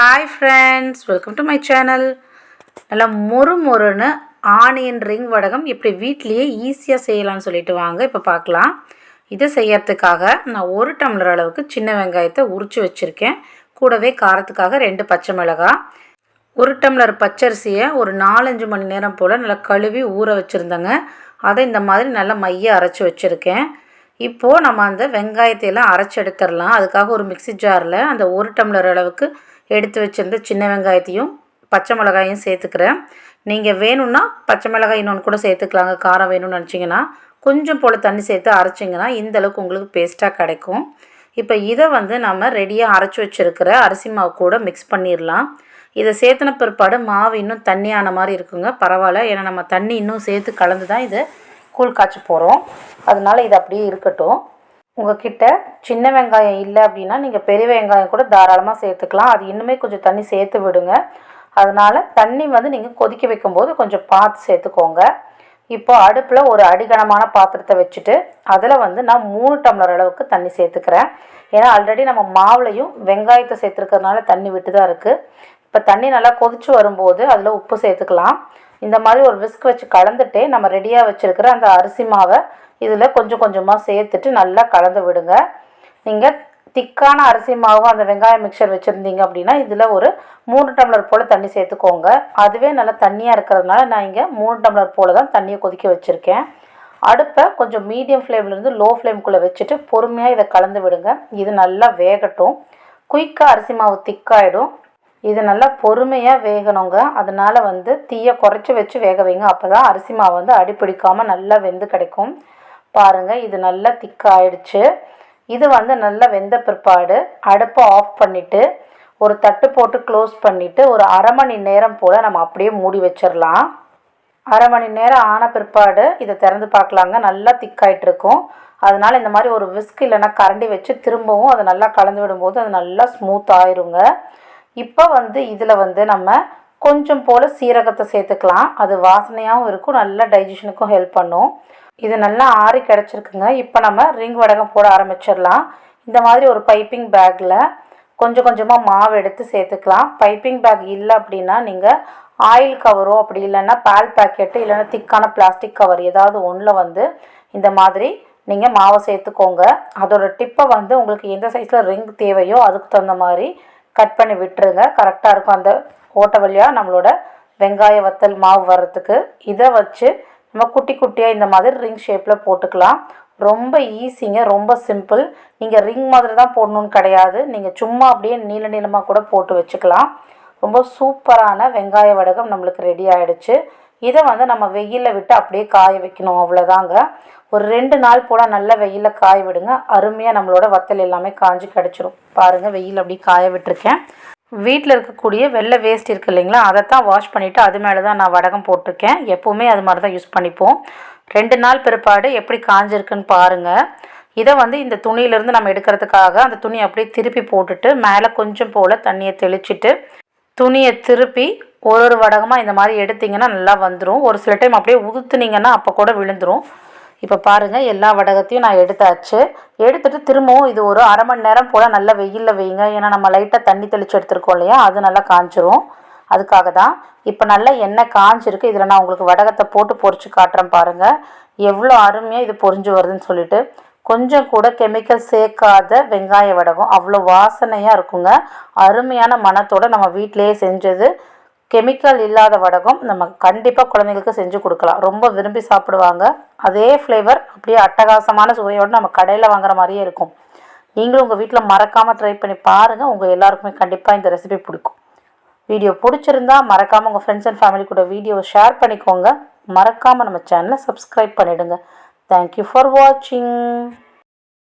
Hi friends welcome to my channel நல்லா மொறு மொறுன்னு ஆனியன் ரிங் வடகம் இப்படி வீட்லேயே ஈஸியாக செய்யலாம்னு சொல்லிட்டு வாங்க. இப்போ பார்க்கலாம் இதை செய்யறதுக்காக நான் ஒரு டம்ளர் அளவுக்கு சின்ன வெங்காயத்தை உரித்து வச்சுருக்கேன். கூடவே காரத்துக்காக ரெண்டு பச்சை மிளகாய் ஒரு டம்ளர் பச்சரிசியை ஒரு நாலஞ்சு மணி நேரம் போல் நல்லா கழுவி ஊற வச்சுருந்தேங்க. அதை இந்த மாதிரி நல்லா மைய அரைச்சி வச்சுருக்கேன். இப்போது நம்ம அந்த வெங்காயத்தையெல்லாம் அரைச்சி எடுத்துடலாம். அதுக்காக ஒரு மிக்சி ஜாரில் அந்த ஒரு டம்ளர் அளவுக்கு எடுத்து வச்சுருந்த சின்ன வெங்காயத்தையும் பச்சை மிளகாயும் சேர்த்துக்கிறேன். நீங்கள் வேணும்னா பச்சை மிளகாய் இன்னொன்று கூட சேர்த்துக்கலாங்க. காரம் வேணும்னு நினச்சிங்கன்னா கொஞ்சம் போல் தண்ணி சேர்த்து அரைச்சிங்கன்னா இந்த அளவுக்கு உங்களுக்கு பேஸ்ட்டாக கிடைக்கும். இப்போ இதை வந்து நம்ம ரெடியாக அரைச்சி வச்சுருக்கிற அரிசி மாவு கூட மிக்ஸ் பண்ணிடலாம் இதை சேர்த்துன பிற்பாடு மாவு இன்னும் தண்ணியான மாதிரி இருக்குங்க. பரவாயில்ல. ஏன்னா நம்ம தண்ணி இன்னும் சேர்த்து கலந்து தான் இது கூழ் காய்ச்சி போகிறோம் அதனால் இது அப்படியே இருக்கட்டும். உங்ககிட்ட சின்ன வெங்காயம் இல்லை அப்படின்னா நீங்கள் பெரிய வெங்காயம் கூட தாராளமாக சேர்த்துக்கலாம். அது இன்னுமே கொஞ்சம் தண்ணி சேர்த்து விடுங்க. அதனால் தண்ணி வந்து நீங்கள் கொதிக்க வைக்கும்போது கொஞ்சம் பார்த்து சேர்த்துக்கோங்க. இப்போ அடுப்பில் ஒரு அடிகனமான பாத்திரத்தை வச்சுட்டு அதில் வந்து நான் மூணு டம்ளர் அளவுக்கு தண்ணி சேர்த்துக்கிறேன். ஏன்னா ஆல்ரெடி நம்ம மாவுலையும் வெங்காயத்தை சேர்த்துருக்கிறதுனால தண்ணி விட்டு தான் இருக்குது இப்போ தண்ணி நல்லா கொதிச்சு வரும்போது அதில் உப்பு சேர்த்துக்கலாம். இந்த மாதிரி ஒரு விஸ்க் வச்சு கலந்துட்டே நம்ம ரெடியாக வச்சுருக்கிற அந்த அரிசி மாவை இதில் கொஞ்சம் கொஞ்சமாக சேர்த்துட்டு நல்லா கலந்து விடுங்க. நீங்கள் திக்கான அரிசி மாவு அந்த வெங்காயம் மிக்சர் வச்சுருந்தீங்க அப்படின்னா இதில் ஒரு மூணு டம்ளர் போல் தண்ணி சேர்த்துக்கோங்க. அதுவே நல்லா தண்ணியாக இருக்கிறதுனால நான் இங்கே மூணு டம்ளர் போல் தான் தண்ணியை கொதிக்க வச்சுருக்கேன். அடுப்பை கொஞ்சம் மீடியம் ஃப்ளேம்லேருந்து லோ ஃப்ளேம்குள்ளே வச்சுட்டு பொறுமையாக இதை கலந்து விடுங்க. இது நல்லா வேகட்டும். குயிக்காக அரிசி மாவு திக்காயிடும் இது நல்லா பொறுமையாக வேகணுங்க. அதனால் வந்து தீயை குறைச்சி வச்சு வேக வைங்க. அப்போ தான் அரிசி மாவு வந்து அடிப்பிடிக்காமல் நல்லா வெந்து கிடைக்கும். பாருங்கள் இது நல்லா திக்காயிடுச்சு இது வந்து நல்லா வெந்த பிற்பாடு அடுப்பை ஆஃப் பண்ணிவிட்டு ஒரு தட்டு போட்டு க்ளோஸ் பண்ணிவிட்டு ஒரு அரை மணி நேரம் போல் நம்ம அப்படியே மூடி வச்சிடலாம் அரை மணி நேரம் ஆன பிற்பாடு இதை திறந்து பார்க்கலாங்க. நல்லா திக்காயிட்டு இருக்கும். அதனால் இந்த மாதிரி ஒரு விஸ்க் இல்லைன்னா கரண்டி வச்சு திரும்பவும் அதை நல்லா கலந்து விடும்போது அது நல்லா ஸ்மூத் ஆயிருங்க. இப்போ வந்து இதில் வந்து நம்ம கொஞ்சம் போல் சீரகத்தை சேர்த்துக்கலாம். அது வாசனையாகவும் இருக்கும் நல்லா டைஜஷனுக்கும் ஹெல்ப் பண்ணும். இது நல்லா ஆறி கிடச்சிருக்குங்க. இப்போ நம்ம ரிங் வடகம் போட ஆரம்பிச்சிடலாம். இந்த மாதிரி ஒரு பைப்பிங் பேக்கில் கொஞ்சம் கொஞ்சமாக மாவு எடுத்து சேர்த்துக்கலாம். பைப்பிங் பேக் இல்லை அப்படின்னா நீங்கள் ஆயில் கவரோ அப்படி இல்லைன்னா பால் பேக்கெட்டு இல்லைன்னா திக்கான பிளாஸ்டிக் கவர் ஏதாவது ஒன்றில் வந்து இந்த மாதிரி நீங்கள் மாவை சேர்த்துக்கோங்க. அதோடய டிப்பை வந்து உங்களுக்கு எந்த சைஸில் ரிங் தேவையோ அதுக்கு தகுந்த மாதிரி கட் பண்ணி விட்டுருங்க. கரெக்டாக இருக்கும். அந்த ஓட்டை வழியாக நம்மளோட வெங்காய வத்தல் மாவு வர்றதுக்கு. இதை வச்சு நம்ம குட்டி குட்டியாக இந்த மாதிரி ரிங் ஷேப்பில் போட்டுக்கலாம். ரொம்ப ஈஸிங்க. ரொம்ப சிம்பிள். நீங்கள் ரிங் மாதிரி தான் போடணுன்னு கிடையாது. நீங்கள் சும்மா அப்படியே நீள நீளமாக கூட போட்டு வச்சுக்கலாம். ரொம்ப சூப்பரான வெங்காய வடகம் நம்மளுக்கு ரெடி ஆகிடுச்சு இதை வந்து நம்ம வெயிலில் விட்டு அப்படியே காய வைக்கணும் அவ்வளோதாங்க ஒரு ரெண்டு நாள் போல் நல்லா வெயிலில் காய விடுங்க. அருமையாக நம்மளோட வத்தல் எல்லாமே காஞ்சி கிடச்சிரும். பாருங்கள் வெயில் அப்படியே காய விட்டுருக்கேன். வீட்டில் இருக்கக்கூடிய வெள்ளை வேஸ்ட் இருக்குது இல்லைங்களா அதை தான் வாஷ் பண்ணிவிட்டு அது மேலே தான் நான் வடகம் போட்டிருக்கேன். எப்போவுமே அது மாதிரி தான் யூஸ் பண்ணிப்போம். ரெண்டு நாள் பிற்பாடு எப்படி காஞ்சிருக்குன்னு பாருங்கள் இதை வந்து இந்த துணியிலேருந்து நம்ம எடுக்கிறதுக்காக அந்த துணியை அப்படியே திருப்பி போட்டுட்டு மேலே கொஞ்சம் போல் தண்ணியை தெளிச்சிட்டு துணியை திருப்பி ஒரு ஒரு வடகமாக இந்த மாதிரி எடுத்திங்கன்னா நல்லா வந்துடும் ஒரு சில டைம் அப்படியே உதுத்துனீங்கன்னா அப்போ கூட விழுந்துடும் இப்போ பாருங்கள் எல்லா வடகத்தையும் நான் எடுத்தாச்சு. எடுத்துகிட்டு திரும்பவும் இது ஒரு அரை மணி நேரம் போல் நல்லா வெயிலில் வைங்க. ஏன்னா நம்ம லைட்டாக தண்ணி தெளித்து எடுத்துருக்கோம் இல்லையா? அது நல்லா காஞ்சிரும். அதுக்காக தான் இப்போ நல்லா எண்ணெய் காஞ்சிருக்கு. இதில் நான் உங்களுக்கு வடகத்தை போட்டு பொறிச்சு காட்டுறேன் பாருங்கள் எவ்வளோ அருமையாக இது பொறிஞ்சு வருதுன்னு சொல்லிட்டு. கொஞ்சம் கூட கெமிக்கல் சேர்க்காத வெங்காய வடகம். அவ்வளோ வாசனையாக இருக்குங்க. அருமையான மனத்தோடு நம்ம வீட்டிலேயே செஞ்சது. கெமிக்கல் இல்லாத வடகம் நம்ம கண்டிப்பாக குழந்தைங்களுக்கு செஞ்சு கொடுக்கலாம். ரொம்ப விரும்பி சாப்பிடுவாங்க. அதே ஃப்ளேவர் அப்படியே அட்டகாசமான சுவையோடு நம்ம கடையில் வாங்குற மாதிரியே இருக்கும். நீங்களும் உங்கள் வீட்டில் மறக்காமல் ட்ரை பண்ணி பாருங்கள் உங்கள் எல்லாருக்குமே கண்டிப்பாக இந்த ரெசிபி பிடிக்கும். வீடியோ பிடிச்சிருந்தா மறக்காமல் உங்கள் ஃப்ரெண்ட்ஸ் அண்ட் ஃபேமிலி கூட வீடியோவை ஷேர் பண்ணிக்கோங்க. மறக்காமல் நம்ம சேனலை சப்ஸ்கிரைப் பண்ணிவிடுங்க தேங்க்யூ ஃபார் வாட்சிங்